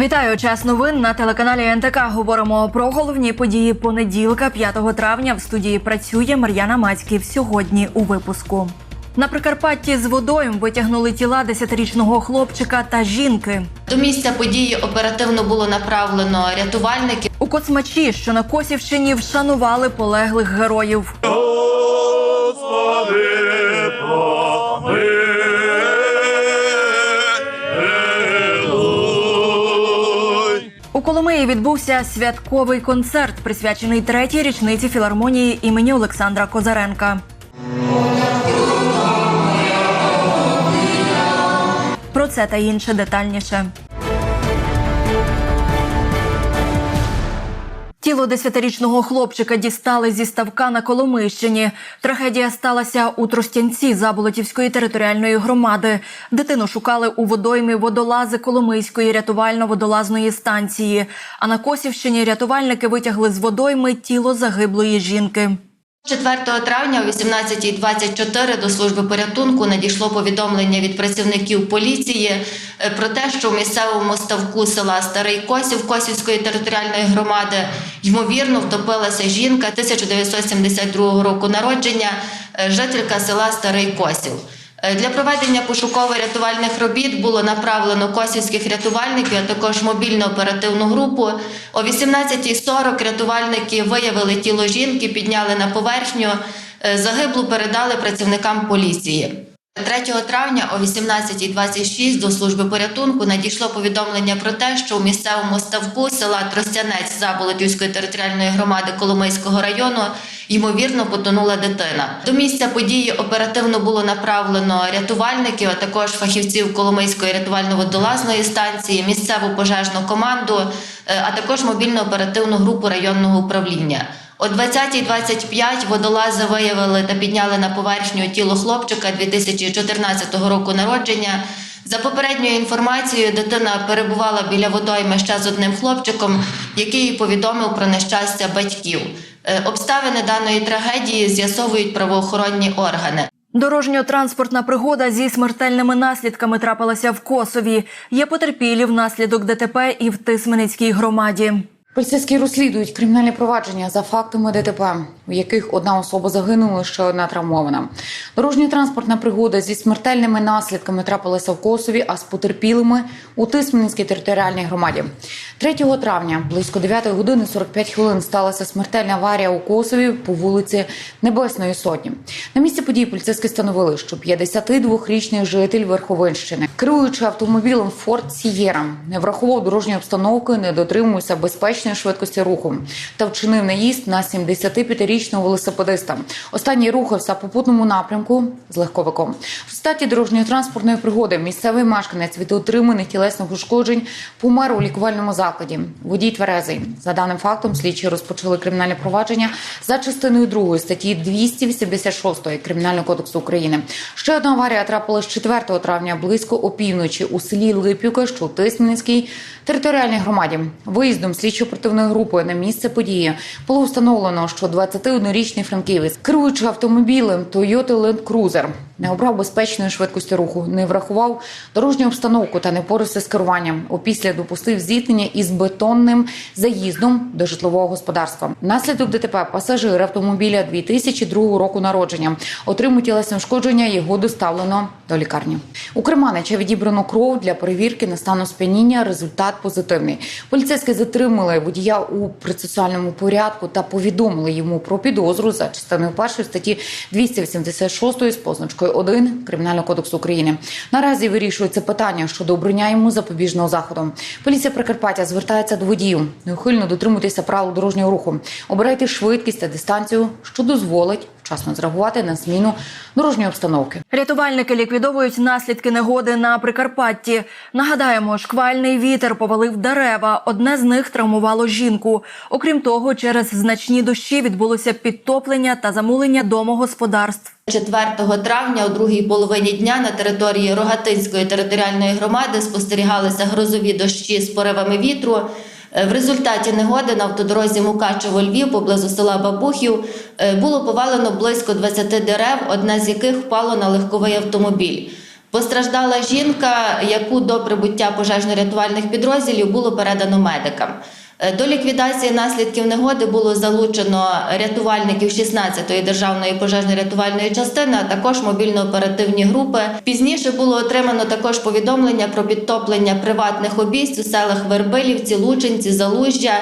Вітаю час новин на телеканалі НТК. Говоримо про головні події понеділка, 5 травня. В студії працює Мар'яна Мацьків. Сьогодні у випуску. На Прикарпатті з водою витягнули тіла 10-річного хлопчика та жінки. До місця події оперативно було направлено рятувальників. У Коцмачі, що на Косівщині, вшанували полеглих героїв. Господи, У Коломиї відбувся святковий концерт, присвячений третій річниці філармонії імені Олександра Козаренка. Про це та інше детальніше. Тіло десятирічного хлопчика дістали зі ставка на Коломийщині. Трагедія сталася у Тростянці Заболотівської територіальної громади. Дитину шукали у водоймі водолази Коломийської рятувально-водолазної станції. А на Косівщині рятувальники витягли з водойми тіло загиблої жінки. 4 травня о 18.24 до служби порятунку надійшло повідомлення від працівників поліції е, про те, що в місцевому ставку села Старий Косів Косівської територіальної громади ймовірно втопилася жінка 1972 року народження, е, жителька села Старий Косів. Е, Для проведення пошуково-рятувальних робіт було направлено косівських рятувальників, а також мобільну оперативну групу. О 18.40 рятувальники виявили тіло жінки, підняли на поверхню. Е, Загиблу передали працівникам поліції. 3 травня о 18.26 до служби порятунку надійшло повідомлення про те, що у місцевому ставку села Тростянець Заболотівської територіальної громади Коломийського району ймовірно потонула дитина. До місця події оперативно було направлено рятувальників, а також фахівців Коломийської рятувально-водолазної станції, місцеву пожежну команду, е, а також мобільну оперативну групу районного управління. О 20.25 водолази виявили та підняли на поверхню тіло хлопчика 2014 року народження. За попередньою інформацією, дитина перебувала біля водойми ще з одним хлопчиком, який повідомив про нещастя батьків. Е, Обставини даної трагедії з'ясовують правоохоронні органи. Дорожньо-транспортна пригода зі смертельними наслідками трапилася в Косові. Є потерпілі внаслідок ДТП і в Тисменецькій громаді. Поліцейські розслідують кримінальне провадження за фактами ДТП, у яких одна особа загинула, ще одна травмована. Дорожньо-транспортна пригода зі смертельними наслідками трапилася в Косові, а з потерпілими у Тисменницькій територіальній громаді. 3 травня близько 9 години 45 хвилин сталася смертельна аварія у Косові по вулиці Небесної Сотні. На місці події поліцейські встановили, що 52-річний житель Верховинщини, керуючи автомобілем Форд Сієра, не врахував дорожньої обстановки, не дотримувався безпечної швидкості руху та вчинив наїзд на 75-річного велосипедиста. Останній рухався по попутному напрямку з легковиком. В результаті дорожньої транспортної пригоди місцевий мешканець від отриманих тілесних ушкоджень помер у лікувальному закладі. Водій тверезий. За даним фактом, слідчі розпочали кримінальне провадження за частиною 2 статті 286 Кримінального кодексу України. Ще одна аварія трапилась 4 травня близько опівночі у селі Липівка, що у територіальній громаді. Виїздом слідчо-оперативної групи на місце події було встановлено, що 21-річний франківець, керуючи автомобілем Toyota Land Cruiser, не обрав безпечної швидкості руху, не врахував дорожню обстановку та не порився з керуванням. Опісля допустив зіткнення із бетонним заїздом до житлового господарства. Внаслідок ДТП пасажир автомобіля 2002 року народження отримав тілесне ушкодження. Його доставлено до лікарні. У Креманича відібрано кров для перевірки на стану сп'яніння. Результат позитивний. Поліцейські затримали водія у процесуальному порядку та повідомили йому про підозру за частиною першої статті 286 з позначкою 1 Кримінального кодексу України. Наразі вирішується питання щодо обрання йому запобіжного заходу. Поліція Прикарпаття звертається до водіїв. Неухильно дотримуйтеся правил дорожнього руху. Обирайте швидкість та дистанцію, що дозволить вчасно зреагувати на зміну дорожньої обстановки. Рятувальники ліквідовують наслідки негоди на Прикарпатті. Нагадаємо, шквальний вітер повалив дерева. Одне з них травмувало жінку. Окрім того, через значні дощі відбулося підтоплення та замулення домогосподарств. 4 травня, у другій половині дня, на території Рогатинської територіальної громади спостерігалися грозові дощі з поривами вітру. Е, В результаті негоди на автодорозі Мукачево-Львів поблизу села Бабухів е, було повалено близько 20 дерев, одна з яких впало на легковий автомобіль. Постраждала жінка, яку до прибуття пожежно-рятувальних підрозділів було передано медикам. Е, До ліквідації наслідків негоди було залучено рятувальників 16-ї державної пожежно-рятувальної частини, а також мобільно-оперативні групи. Пізніше було отримано також повідомлення про підтоплення приватних обійсть у селах Вербилівці, Лучинці, Залужжя.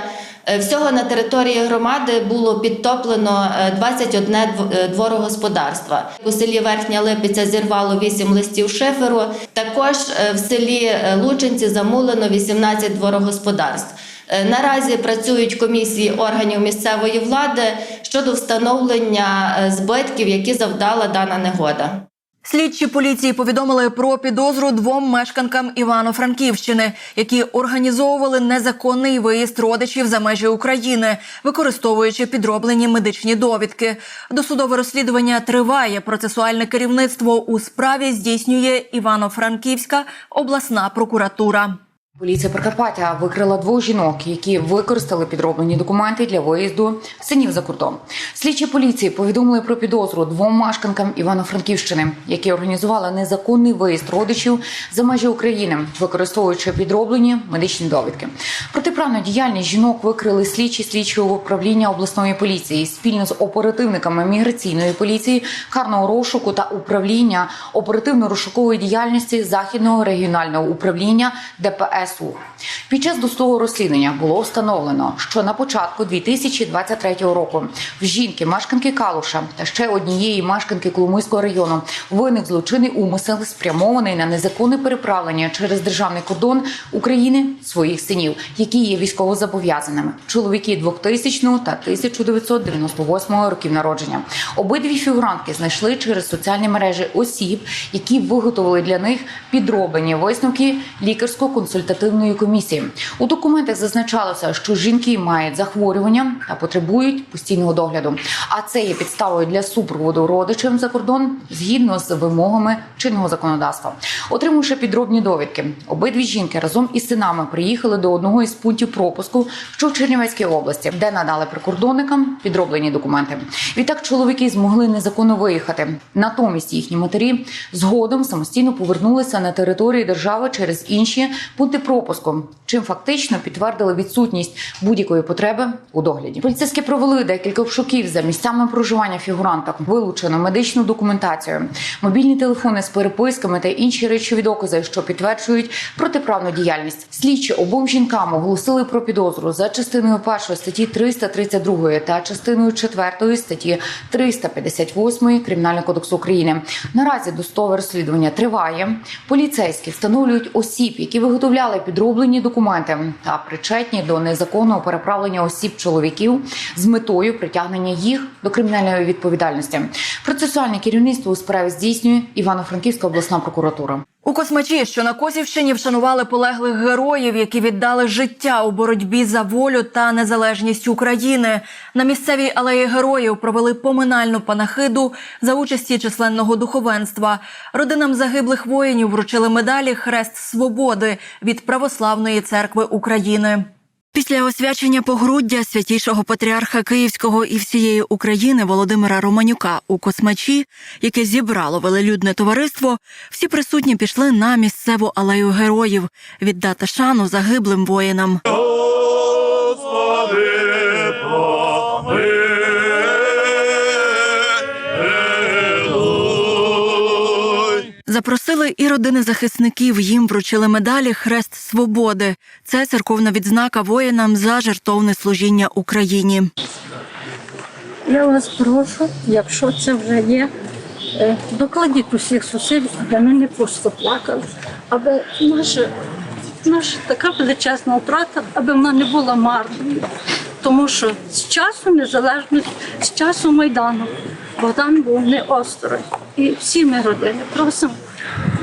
Е, Всього на території громади було підтоплено е, 21 дв- е, дворогосподарства. У селі Верхня Липиця зірвало 8 листів шиферу. Також в селі Лучинці замулено 18 дворогосподарств. Е, Наразі працюють комісії органів місцевої влади щодо встановлення е, збитків, які завдала дана негода. Слідчі поліції повідомили про підозру двом мешканкам Івано-Франківщини, які організовували незаконний виїзд родичів за межі України, використовуючи підроблені медичні довідки. Досудове розслідування триває. Процесуальне керівництво у справі здійснює Івано-Франківська обласна прокуратура. Поліція Прикарпаття викрила двох жінок, які використали підроблені документи для виїзду синів за кордон. Слідчі поліції повідомили про підозру двом мешканкам Івано-Франківщини, які організували незаконний виїзд родичів за межі України, використовуючи підроблені медичні довідки. Протиправну діяльність жінок викрили слідчі слідчого управління обласної поліції спільно з оперативниками міграційної поліції, карного розшуку та управління оперативно-розшукової діяльності західного регіонального управління ДПСУ. Під час досудового розслідування було встановлено, що на початку 2023 року в жінки, мешканки Калуша та ще однієї мешканки Коломийського району виник злочинний умисел, спрямований на незаконне переправлення через державний кордон України своїх синів, які є військовозобов'язаними. Чоловіки 2000 та 1998 років народження. Обидві фігурантки знайшли через соціальні мережі осіб, які виготовили для них підроблені висновки лікарсько-консультативної комісії. У документах зазначалося, що жінки мають захворювання та потребують постійного догляду. А це є підставою для супроводу родичів за кордон згідно з вимогами чинного законодавства. Отримавши підробні довідки, обидві жінки разом із синами приїхали до одного із пунктів пропуску, що в Чернівецькій області, де надали прикордонникам підроблені документи. Відтак чоловіки змогли незаконно виїхати. Натомість їхні матері згодом самостійно повернулися на територію держави через інші пункти пропуску, чим фактично підтвердили відсутність будь-якої потреби у догляді. Поліцейські провели декілька обшуків за місцями проживання фігуранток, вилучено медичну документацію, мобільні телефони з переписками та інші речові докази, що підтверджують протиправну діяльність. Слідчі обом жінкам оголосили про підозру за частиною першої статті 332 та частиною 4 статті 358 Кримінального кодексу України. Наразі досудове розслідування триває. Поліцейські встановлюють осіб, які виготовляли підроблені документи та причетні до незаконного переправлення осіб чоловіків з метою притягнення їх до кримінальної відповідальності. Процесуальне керівництво у справі здійснює Івано-Франківська обласна прокуратура. У Космачі, що на Косівщині, вшанували полеглих героїв, які віддали життя у боротьбі за волю та незалежність України. На місцевій алеї героїв провели поминальну панахиду за участі численного духовенства. Родинам загиблих воїнів вручили медалі Хрест Свободи від Православної церкви України. Після освячення погруддя святішого патріарха Київського і всієї України Володимира Романюка у Космачі, яке зібрало велелюдне товариство, всі присутні пішли на місцеву алею героїв віддати шану загиблим воїнам. Запросили і родини захисників. Їм вручили медалі Хрест Свободи. Це церковна відзнака воїнам за жертовне служіння Україні. Я вас прошу, якщо це вже є, е, докладіть усіх зусиль, аби ми не просто плакали, аби наша, наша така величезна втрата, аби вона не була марною. Тому що з часу незалежності, з часу Майдану Богдан був не осторонь. І всі ми родини просимо,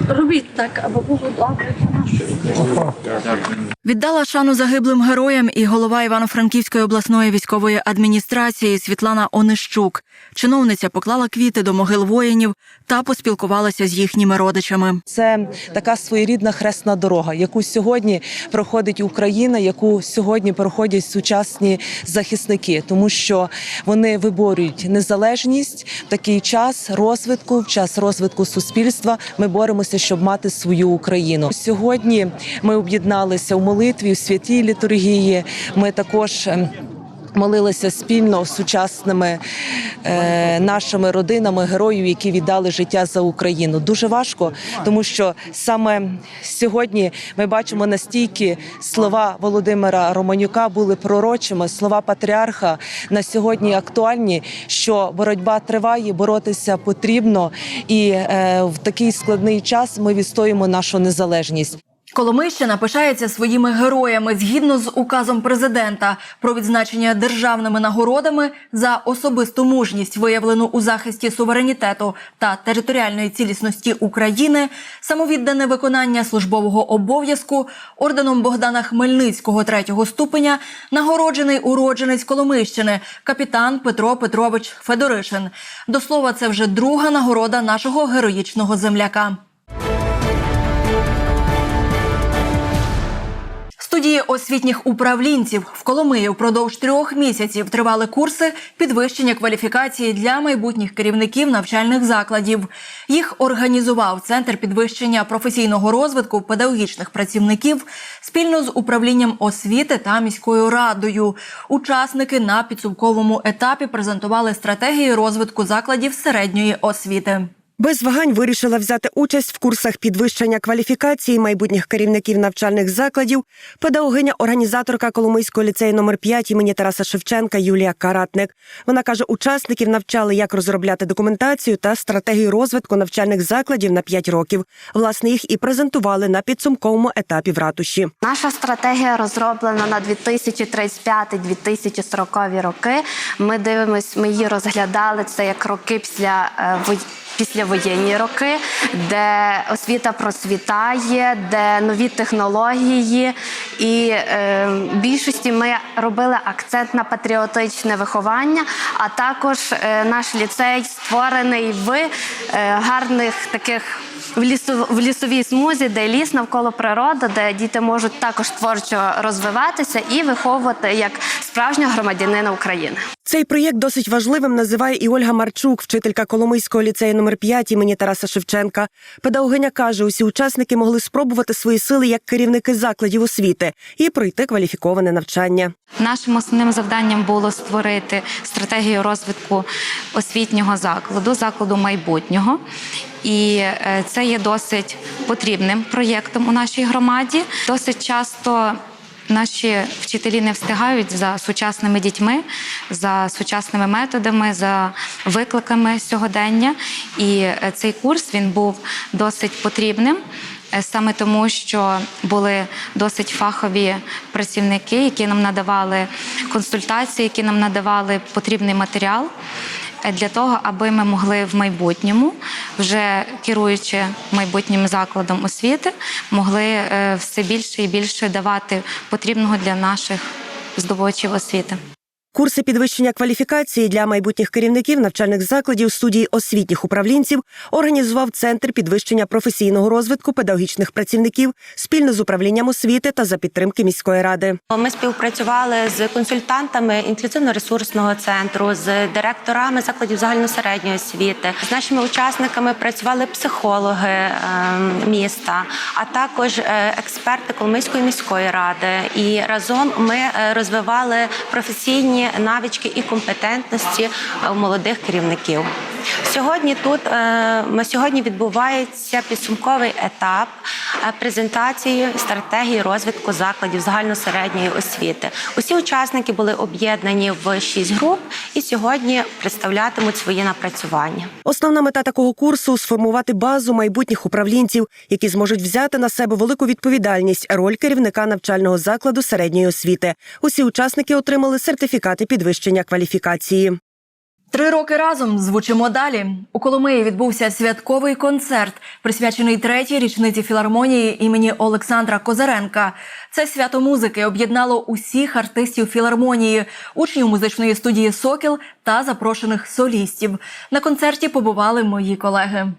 робіть так, аби було добре для нашої України. Віддала шану загиблим героям і голова Івано-Франківської обласної військової адміністрації Світлана Онищук. Чиновниця поклала квіти до могил воїнів та поспілкувалася з їхніми родичами. Це така своєрідна хресна дорога, яку сьогодні проходить Україна, яку сьогодні проходять сучасні захисники, тому що вони виборюють незалежність в такий час розвитку, в час розвитку суспільства. Ми боремося, щоб мати свою Україну. Сьогодні ми об'єдналися у молитві, у святій літургії. Ми також. Молилися спільно з сучасними е, нашими родинами героїв, які віддали життя за Україну. Дуже важко, тому що саме сьогодні ми бачимо настільки слова Володимира Романюка були пророчими, слова патріарха на сьогодні актуальні, що боротьба триває, боротися потрібно, і е, в такий складний час ми відстоїмо нашу незалежність. Коломийщина пишається своїми героями згідно з указом президента про відзначення державними нагородами за особисту мужність, виявлену у захисті суверенітету та територіальної цілісності України, самовіддане виконання службового обов'язку орденом Богдана Хмельницького третього ступеня, нагороджений уродженець Коломийщини, капітан Петро Петрович Федоришин. До слова, це вже друга нагорода нашого героїчного земляка. Студії освітніх управлінців в Коломиї впродовж трьох місяців тривали курси підвищення кваліфікації для майбутніх керівників навчальних закладів. Їх організував центр підвищення професійного розвитку педагогічних працівників спільно з управлінням освіти та міською радою. Учасники на підсумковому етапі презентували стратегії розвитку закладів середньої освіти. Без вагань вирішила взяти участь в курсах підвищення кваліфікації майбутніх керівників навчальних закладів педагогиня-організаторка Коломийського ліцею номер 5 імені Тараса Шевченка Юлія Каратник. Вона каже, учасників навчали, як розробляти документацію та стратегію розвитку навчальних закладів на 5 років. Власне, їх і презентували на підсумковому етапі в ратуші. Наша стратегія розроблена на 2035-2040 роки. Ми дивимось, ми її розглядали це як роки після е, вой- післявоєнні роки, де освіта процвітає, де нові технології, і е, більшості ми робили акцент на патріотичне виховання. А також е, наш ліцей створений в е, гарних таких в лісу в лісовій смузі, де ліс навколо природа, де діти можуть також творчо розвиватися і виховувати як справжнього громадянина України. Цей проєкт досить важливим називає і Ольга Марчук, вчителька Коломийського ліцею номер 5 імені Тараса Шевченка. Педагогиня каже, усі учасники могли спробувати свої сили як керівники закладів освіти і пройти кваліфіковане навчання. Нашим основним завданням було створити стратегію розвитку освітнього закладу, закладу майбутнього. І е, це є досить потрібним проєктом у нашій громаді. Досить часто наші вчителі не встигають за сучасними дітьми, за сучасними методами, за викликами сьогодення. І е, цей курс він був досить потрібним. Е, Саме тому, що були досить фахові працівники, які нам надавали консультації, які нам надавали потрібний матеріал для того, аби ми могли в майбутньому, вже керуючи майбутнім закладом освіти, могли е, все більше і більше давати потрібного для наших здобувачів освіти. Курси підвищення кваліфікації для майбутніх керівників навчальних закладів студії освітніх управлінців організував центр підвищення професійного розвитку педагогічних працівників спільно з управлінням освіти та за підтримки міської ради. Ми співпрацювали з консультантами інклюзивно-ресурсного центру, з директорами закладів загальносередньої освіти. З нашими учасниками працювали психологи е, міста, а також е, експерти Коломийської міської ради. І разом ми е, розвивали професійні навички і компетентності е, молодих керівників. Сьогодні тут е, сьогодні відбувається підсумковий етап е, презентації стратегії розвитку закладів загальносередньої освіти. Усі учасники були об'єднані в шість груп і сьогодні представлятимуть свої напрацювання. Основна мета такого курсу сформувати базу майбутніх управлінців, які зможуть взяти на себе велику відповідальність роль керівника навчального закладу середньої освіти. Усі учасники отримали сертифікати підвищення кваліфікації. Три роки разом звучимо далі. У Коломиї відбувся святковий концерт, присвячений третій річниці філармонії імені Олександра Козаренка. Це свято музики об'єднало усіх артистів філармонії, учнів музичної студії Сокіл та запрошених солістів. На концерті побували мої колеги.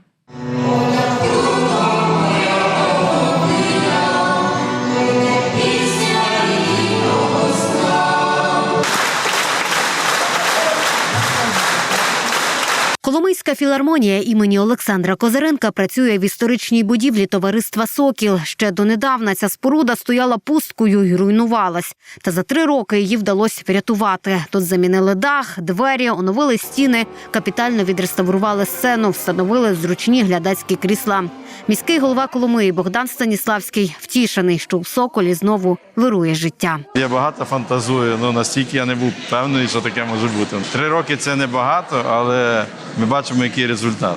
Коломийська філармонія імені Олександра Козиренка працює в історичній будівлі товариства Сокіл. Ще донедавна ця споруда стояла пусткою і руйнувалась. Та за три роки її вдалося врятувати. Тут замінили дах, двері, оновили стіни, капітально відреставрували сцену, встановили зручні глядацькі крісла. Міський голова Коломиї Богдан Станіславський втішений, що у Соколі знову вирує життя. Я багато фантазую, ну настільки я не був певний, що таке може бути. Три роки це не багато, але ми бачимо, який результат.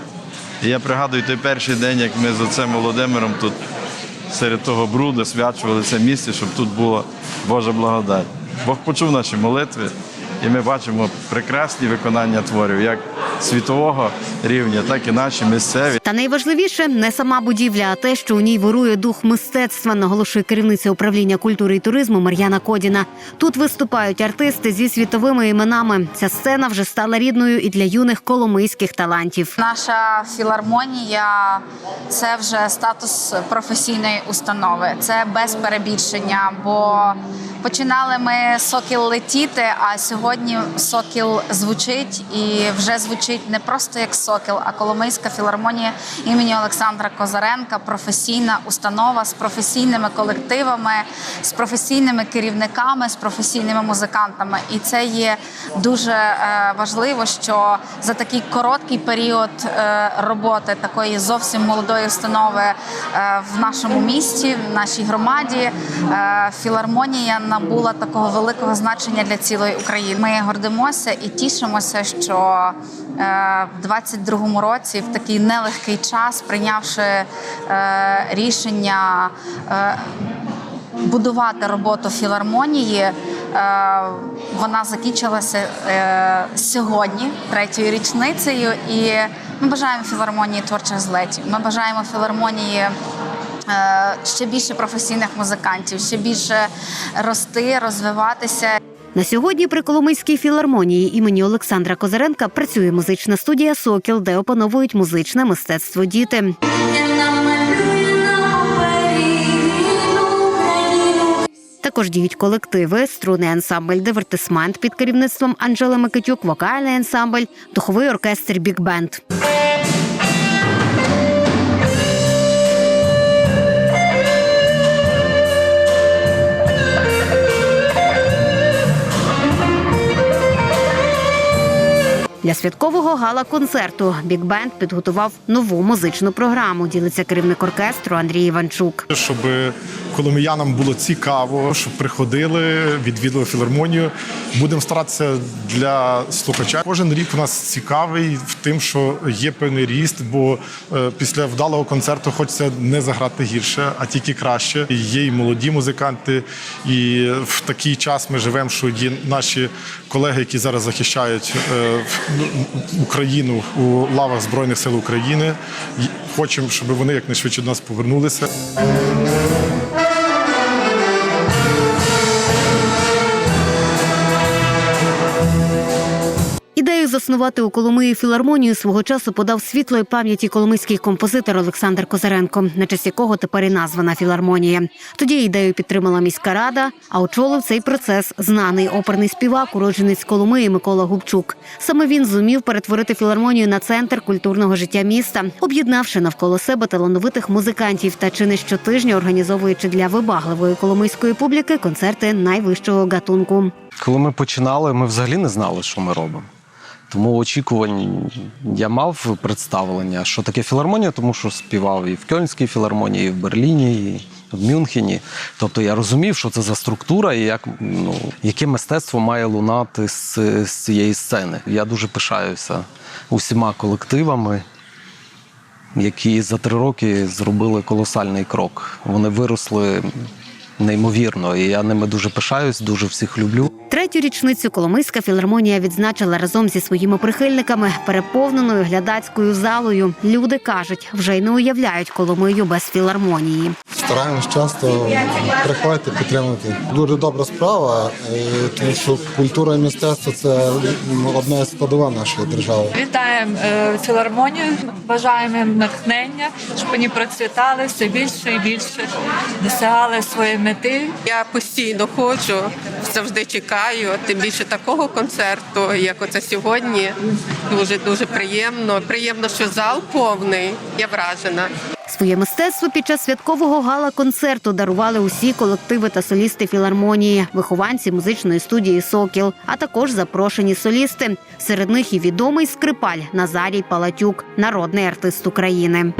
І я пригадую той перший день, як ми з отцем Володимиром тут серед того бруду свячували це місце, щоб тут була Божа благодать. Бог почув наші молитви, і ми бачимо прекрасні виконання творів, як світового рівня, так і наші місцеві. Та найважливіше не сама будівля, а те, що у ній вирує дух мистецтва, наголошує керівниця управління культури і туризму Мар'яна Кодіна. Тут виступають артисти зі світовими іменами. Ця сцена вже стала рідною і для юних коломийських талантів. Наша філармонія це вже статус професійної установи. Це без перебільшення, бо починали ми сокіл летіти, а сьогодні сокіл звучить і вже звучить не просто як сокіл, а Коломийська філармонія імені Олександра Козаренка, професійна установа з професійними колективами, з професійними керівниками, з професійними музикантами. І це є дуже е, важливо, що за такий короткий період е, роботи такої зовсім молодої установи е, в нашому місті, в нашій громаді, філармонія набула такого великого значення для цілої України. Ми гордимося і тішимося, що е, в 22-му році, в такий нелегкий час, прийнявши е, рішення. е, будувати роботу філармонії. Вона закінчилася сьогодні, третьою річницею, і ми бажаємо філармонії творчих злетів. Ми бажаємо філармонії. Ще більше професійних музикантів, ще більше рости, розвиватися. На сьогодні при Коломийській філармонії імені Олександра Козаренка працює музична студія Сокіл, де опановують музичне мистецтво діти. Також діють колективи, струнний ансамбль, дивертисмент під керівництвом Анжели Микитюк, вокальний ансамбль, духовий оркестр Біг Бенд. Для святкового гала-концерту Біг Бенд підготував нову музичну програму. Ділиться керівник оркестру Андрій Іванчук. Щоб коломиянам було цікаво, щоб приходили, відвідували філармонію. Будемо старатися для слухача. Кожен рік у нас цікавий в тим, що є певний ріст, бо е, після вдалого концерту хочеться не заграти гірше, а тільки краще. Є і молоді музиканти, і в такий час ми живемо, що є наші колеги, які зараз захищають е, Україну у лавах Збройних сил України. Хочемо, щоб вони якнайшвидше до нас повернулися. Ідею заснувати у Коломиї філармонію свого часу подав світлої пам'яті коломийський композитор Олександр Козаренко, на честь якого тепер і названа філармонія. Тоді ідею підтримала міська рада, а очолив цей процес знаний оперний співак, уродженець Коломиї Микола Губчук. Саме він зумів перетворити філармонію на центр культурного життя міста, об'єднавши навколо себе талановитих музикантів та чи не щотижня організовуючи для вибагливої коломийської публіки концерти найвищого гатунку. Коли ми починали, ми взагалі не знали, що ми робимо. Тому очікувань я мав представлення, що таке філармонія, тому що співав і в Кьольнській філармонії, і в Берліні, і в Мюнхені. Тобто я розумів, що це за структура і як, ну, яке мистецтво має лунати з, з цієї сцени. Я дуже пишаюся усіма колективами, які за три роки зробили колосальний крок. Вони виросли неймовірно, і я ними дуже пишаюсь, дуже всіх люблю. Третю річницю Коломийська філармонія відзначила разом зі своїми прихильниками переповненою глядацькою залою. Люди кажуть, вже й не уявляють Коломию без філармонії. Стараємось часто приходити, підтримувати. Дуже добра справа, е, тому що культура і мистецтво це м, одна із складова нашої держави. Вітаємо е, філармонію, бажаємо їм натхнення, щоб вони процвітали все більше і більше, досягали своєї мети. Я постійно ходжу, завжди чекаю. Тим більше такого концерту, як оце сьогодні. Дуже дуже приємно. Приємно, що зал повний. Я вражена. Своє мистецтво під час святкового гала-концерту дарували усі колективи та солісти філармонії, вихованці музичної студії Сокіл, а також запрошені солісти. Серед них і відомий скрипаль Назарій Палатюк, народний артист України.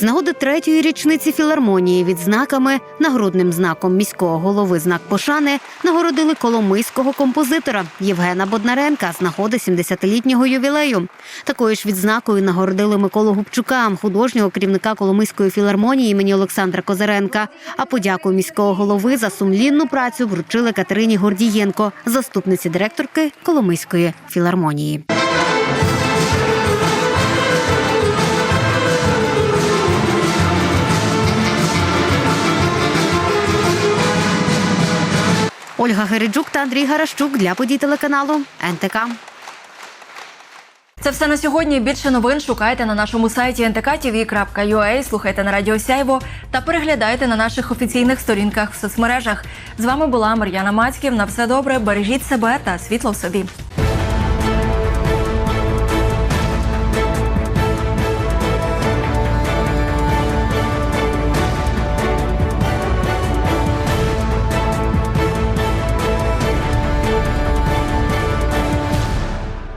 З нагоди третьої річниці філармонії відзнаками, нагрудним знаком міського голови знак пошани нагородили коломийського композитора Євгена Боднаренка з нагоди 70-літнього ювілею. Такою ж відзнакою нагородили Миколу Губчука, художнього керівника Коломийської філармонії імені Олександра Козаренка. А подяку міського голови за сумлінну працю вручили Катерині Гордієнко, заступниці директорки Коломийської філармонії. Ольга Гериджук та Андрій Гарашчук для подій телеканалу НТК. Це все на сьогодні. Більше новин шукайте на нашому сайті ntk.tv.ua, слухайте на Радіо Сяйво та переглядайте на наших офіційних сторінках в соцмережах. З вами була Мар'яна Мацьків. На все добре, бережіть себе та світло в собі.